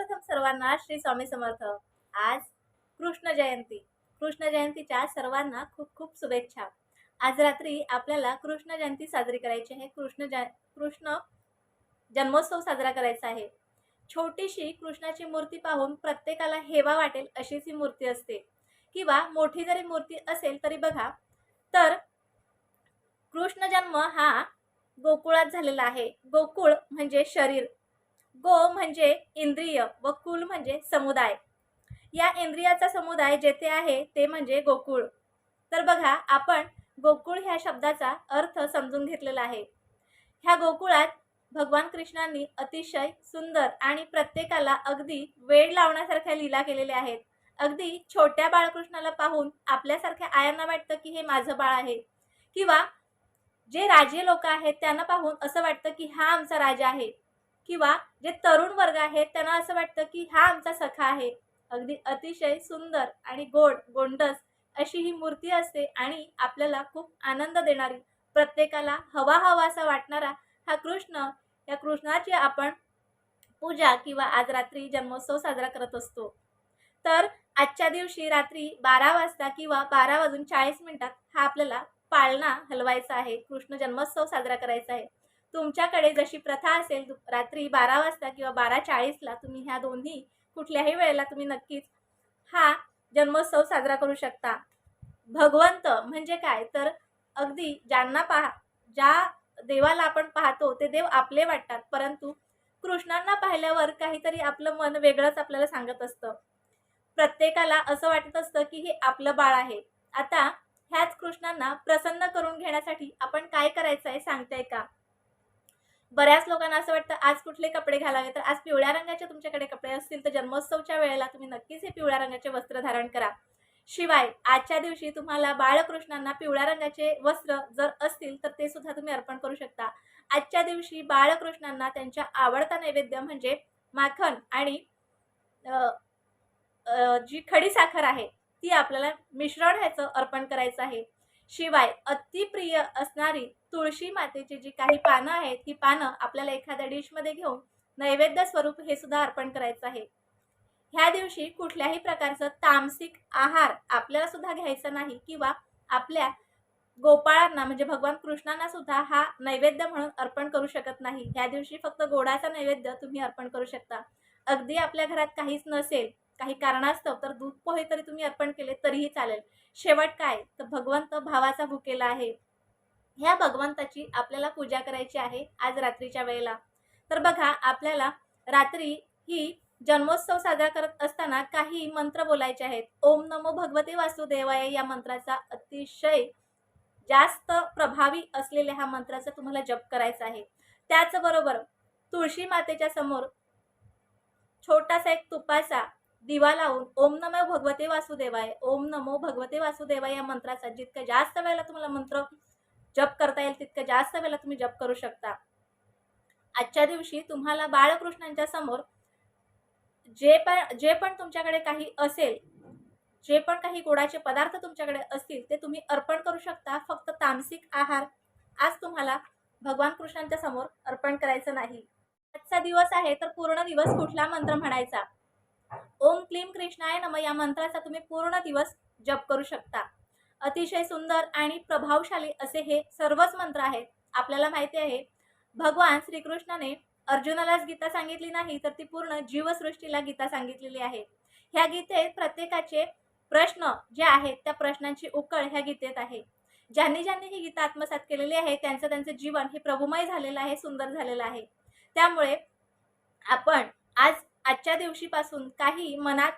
सर्वप्रथम सर्वांना श्री स्वामी समर्थ. आज कृष्ण जयंती. कृष्ण जयंतीच्या सर्वांना खूप खूप शुभेच्छा. आज रात्री आपल्याला कृष्ण जयंती साजरी करायची आहे. कृष्ण जय कृष्ण जन्मोत्सव साजरा करायचा आहे. छोटीशी कृष्णाची मूर्ती पाहून प्रत्येकाला हेवा वाटेल अशीच ही मूर्ती असते. किंवा मोठी जरी मूर्ती असेल तरी बघा. तर कृष्ण जन्म हा गोकुळात झालेला आहे. गोकुळ म्हणजे शरीर. गो म्हणजे इंद्रिय व कुल म्हणजे समुदाय. या इंद्रियाचा समुदाय जेथे आहे ते म्हणजे गोकुळ. तर बघा आपण गोकुळ ह्या शब्दाचा अर्थ समजून घेतलेला आहे. ह्या गोकुळात भगवान कृष्णांनी अतिशय सुंदर आणि प्रत्येकाला अगदी वेळ लावण्यासारख्या लीला केलेल्या आहेत. अगदी छोट्या बाळकृष्णाला पाहून आपल्यासारख्या आयांना वाटतं की हे माझं बाळ आहे. किंवा जे राजे लोक आहेत त्यांना पाहून असं वाटतं की हा आमचा राजा आहे. किंवा जे तरुण वर्ग आहेत त्यांना असं वाटतं की हा आमचा सखा आहे. अगदी अतिशय सुंदर आणि गोड गोंडस अशी ही मूर्ती असते आणि आपल्याला खूप आनंद देणारी प्रत्येकाला हवा असा वाटणारा हा कृष्ण. या कृष्णाची आपण पूजा किंवा आज रात्री जन्मोत्सव साजरा करत असतो. तर आजच्या दिवशी रात्री बारा वाजता किंवा बारा वाजून चाळीस मिनिटात हा आपल्याला पाळणा हलवायचा आहे. कृष्ण जन्मोत्सव साजरा करायचा आहे. तुमच्याकडे जशी प्रथा असेल रात्री बारा वाजता किंवा बारा चाळीसला तुम्ही ह्या दोन्ही कुठल्याही वेळेला तुम्ही नक्कीच हा जन्मोत्सव साजरा करू शकता. भगवंत म्हणजे काय? तर अगदी ज्यांना पहा ज्या देवाला आपण पाहतो ते देव आपले वाटतात. परंतु कृष्णांना पाहिल्यावर काहीतरी आपलं मन वेगळंच आपल्याला सांगत असतं. प्रत्येकाला असं वाटत असतं की हे आपलं बाळ आहे. आता ह्याच कृष्णांना प्रसन्न करून घेण्यासाठी आपण काय करायचं आहे सांगताय का? बऱ्याच लोकांना असं वाटतं आज कुठले कपडे घालावे? तर आज पिवळ्या रंगाचे तुमच्याकडे कपडे असतील तर जन्मोत्सवच्या वेळेला तुम्ही नक्कीच हे पिवळ्या रंगाचे वस्त्र धारण करा. शिवाय आजच्या दिवशी तुम्हाला बाळकृष्णांना पिवळ्या रंगाचे वस्त्र जर असतील तर ते सुद्धा तुम्ही अर्पण करू शकता. आजच्या दिवशी बाळकृष्णांना त्यांच्या आवडता नैवेद्य म्हणजे माखन आणि जी खडी साखर आहे ती आपल्याला मिश्रण ह्याचं अर्पण करायचं आहे. शिवाय अतिप्रिय असणारी तुळशी मातेची जी काही पानं आहेत ही पानं आपल्याला एखाद्या डिशमध्ये घेऊन नैवेद्य स्वरूप हे सुद्धा अर्पण करायचं आहे. ह्या दिवशी कुठल्याही प्रकारचं तामसिक आहार आपल्याला सुद्धा घ्यायचा नाही किंवा आपल्या गोपाळांना म्हणजे भगवान कृष्णांना सुद्धा हा नैवेद्य म्हणून अर्पण करू शकत नाही. ह्या दिवशी फक्त गोडाचा नैवेद्य तुम्ही अर्पण करू शकता. अगदी आपल्या घरात काहीच नसेल काही कारणास्तव तर दूध पोहे तरी तुम्ही अर्पण केले तरीही चालेल. शेवट काय? तर भगवंत भावाचा भुकेला आहे. ह्या भगवंताची आपल्याला पूजा करायची आहे आज रात्रीच्या वेळेला. तर बघा आपल्याला रात्री ही जन्मोत्सव साजरा करत असताना काही मंत्र बोलायचे आहेत. ओम नमो भगवते वासुदेवाय या मंत्राचा अतिशय जास्त प्रभावी असलेल्या ह्या मंत्राचा तुम्हाला जप करायचा आहे. त्याचबरोबर तुळशी मातेच्या समोर छोटासा एक तुपाचा दिवा लावून ओम नमो भगवते वासुदेवाय ओम नमो भगवते वासुदेवाय या मंत्राचा जितका जास्त वेळेला तुम्हाला मंत्र जप करता येईल तितकं जास्त वेळेला तुम्ही जप करू शकता. आजच्या दिवशी तुम्हाला बाळकृष्णांच्या समोर जे पण जे पण तुमच्याकडे काही असेल जे पण काही गोडाचे पदार्थ तुमच्याकडे असतील ते तुम्ही अर्पण करू शकता. फक्त तामसिक आहार आज तुम्हाला भगवान कृष्णांच्या समोर अर्पण करायचं नाही. आजचा दिवस आहे तर पूर्ण दिवस कुठला मंत्र म्हणायचा? ओम क्लीम कृष्णाय नम. या मंत्राचा तुम्ही पूर्ण दिवस जप करू शकता. अतिशय सुंदर आणि प्रभावशाली असे हे सर्वच मंत्र आहेत. आपल्याला माहिती आहे भगवान श्रीकृष्णाने अर्जुनालाच गीता सांगितली नाही तर ती पूर्ण जीवसृष्टीला गीता सांगितलेली आहे. ह्या गीतेत प्रत्येकाचे प्रश्न जे आहेत त्या प्रश्नांची उकळ ह्या गीतेत आहे. ज्यांनी ज्यांनी ही गीता आत्मसात केलेली आहे त्यांचं त्यांचं जीवन हे प्रभुमय झालेलं आहे सुंदर झालेलं आहे. त्यामुळे आपण आज आजच्या दिवशीपासून काही मनात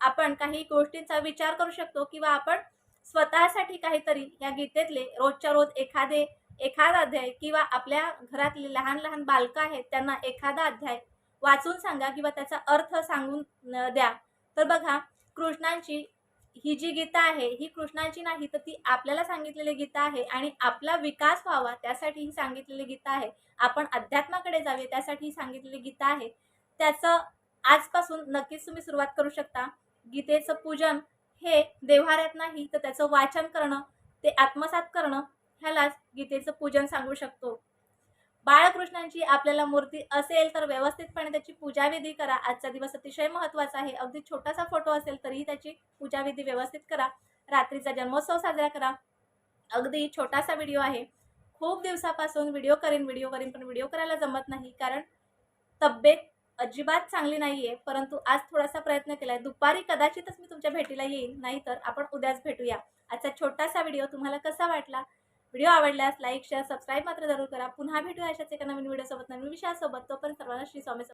आपण काही गोष्टींचा विचार करू शकतो किंवा आपण स्वतःसाठी काहीतरी या गीतेतले रोजच्या रोज एखादे एखादा अध्याय किंवा आपल्या घरातले लहान लहान बालकं आहेत त्यांना एखादा अध्याय वाचून सांगा किंवा त्याचा अर्थ सांगून द्या. तर बघा कृष्णांची ही जी गीता आहे ही कृष्णांची नाही तर ती आपल्याला सांगितलेली गीता आहे आणि आपला विकास व्हावा त्यासाठी ही सांगितलेली गीता आहे. आपण अध्यात्माकडे जावे त्यासाठी ही सांगितलेली गीता आहे. त्याचं आजपासून नक्कीच तुम्ही सुरुवात करू शकता. गीतेचं पूजन हे देव्हाऱ्यात नाही तर त्याचं वाचन करणं ते आत्मसात करणं ह्यालाच गीतेचं पूजन सांगू शकतो. बाळकृष्णांची आपल्याला मूर्ती असेल तर व्यवस्थितपणे त्याची पूजाविधी करा. आजचा दिवस अतिशय महत्त्वाचा आहे. अगदी छोटासा फोटो असेल तरीही त्याची पूजाविधी व्यवस्थित करा. रात्रीचा जन्मोत्सव साजरा करा. अगदी छोटासा व्हिडिओ आहे. खूप दिवसापासून व्हिडिओ करीन व्हिडिओ करीन पण व्हिडिओ करायला जमत नाही. कारण तब्येत अजिबात चांगली नाही आहे परंतु आज थोडासा प्रयत्न केला आहे दुपारी कदाचितच मी तुमच्या भेटीला येईन नाहीतर आपण उद्याच भेटूया. आजचा छोटासा व्हिडिओ तुम्हाला कसा वाटला? व्हिडिओ आवडल्यास लाईक शेअर सबस्क्राईब मात्र जरूर करा. पुन्हा भेटूया अशाच एका नवीन व्हिडिओसोबत नवीन विषयासोबत. तोपर्यंत सर्वांना श्री स्वामी